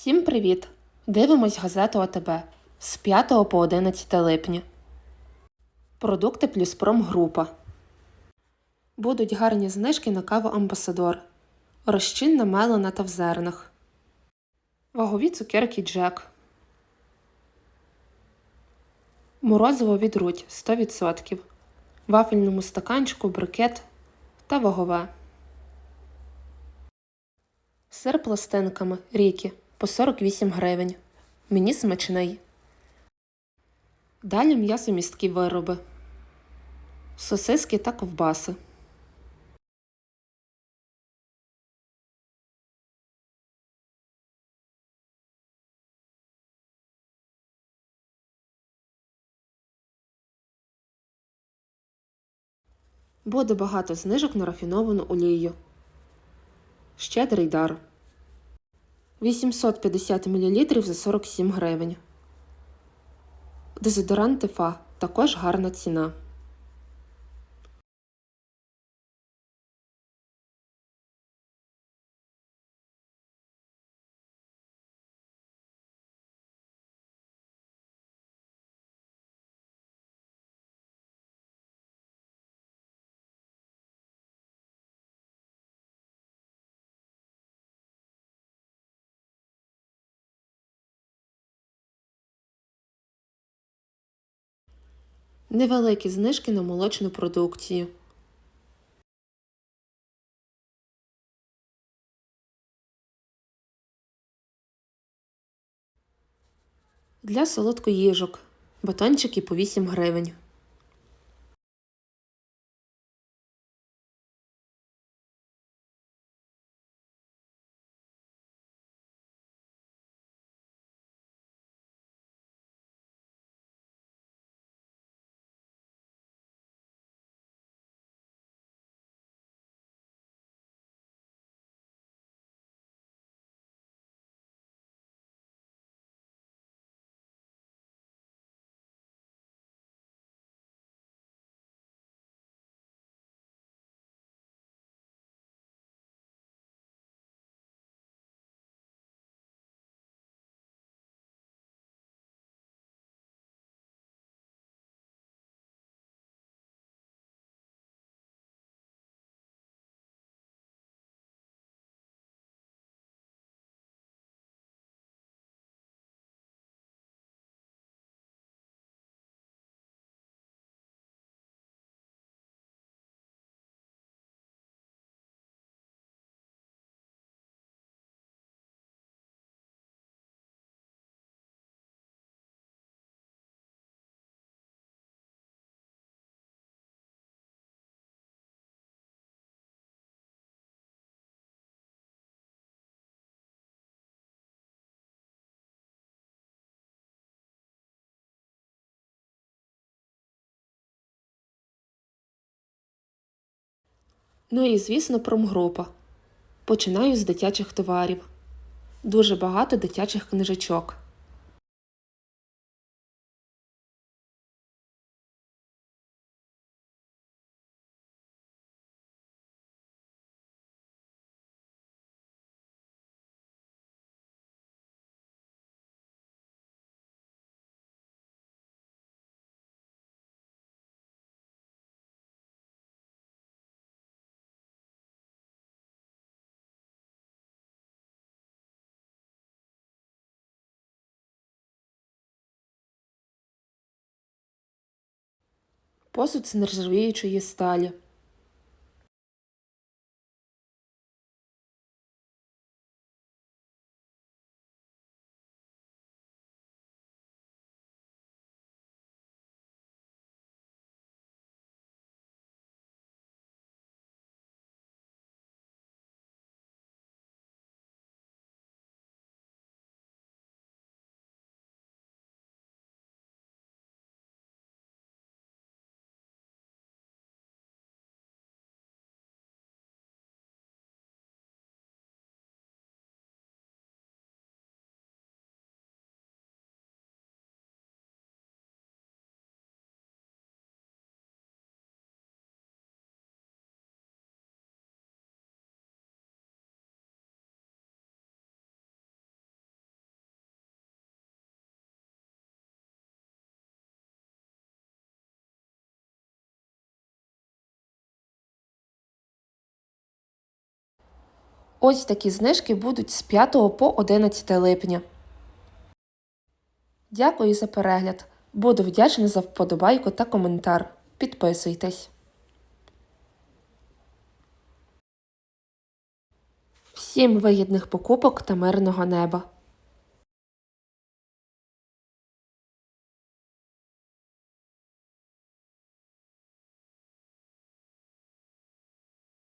Всім привіт! Дивимось газету АТБ з 5 по 11 липня. Продукти плюс промгрупа. Будуть гарні знижки на каву Амбасадор. Розчинна мелена та в зернах. Вагові цукерки Джек. Морозиво від Рудь 100%. Вафельному стаканчику брикет та вагове. Сир пластинками ріки по 48 гривень. Мені смачний. Далі м'ясомісткі вироби. Сосиски та ковбаси. Буде багато знижок на рафіновану олію. Щедрий дар. 850 мл за 47 гривень. Дезодорант Тефа також гарна ціна. Невеликі знижки на молочну продукцію. Для солодкоїжок. Батончики по 8 гривень. Ну і, звісно, промгрупа. Починаю з дитячих товарів. Дуже багато дитячих книжечок. Посуд з нержавіючої сталі. Ось такі знижки будуть з 5 по 11 липня. Дякую за перегляд. Буду вдячна за вподобайку та коментар. Підписуйтесь. Всім вигідних покупок та мирного неба!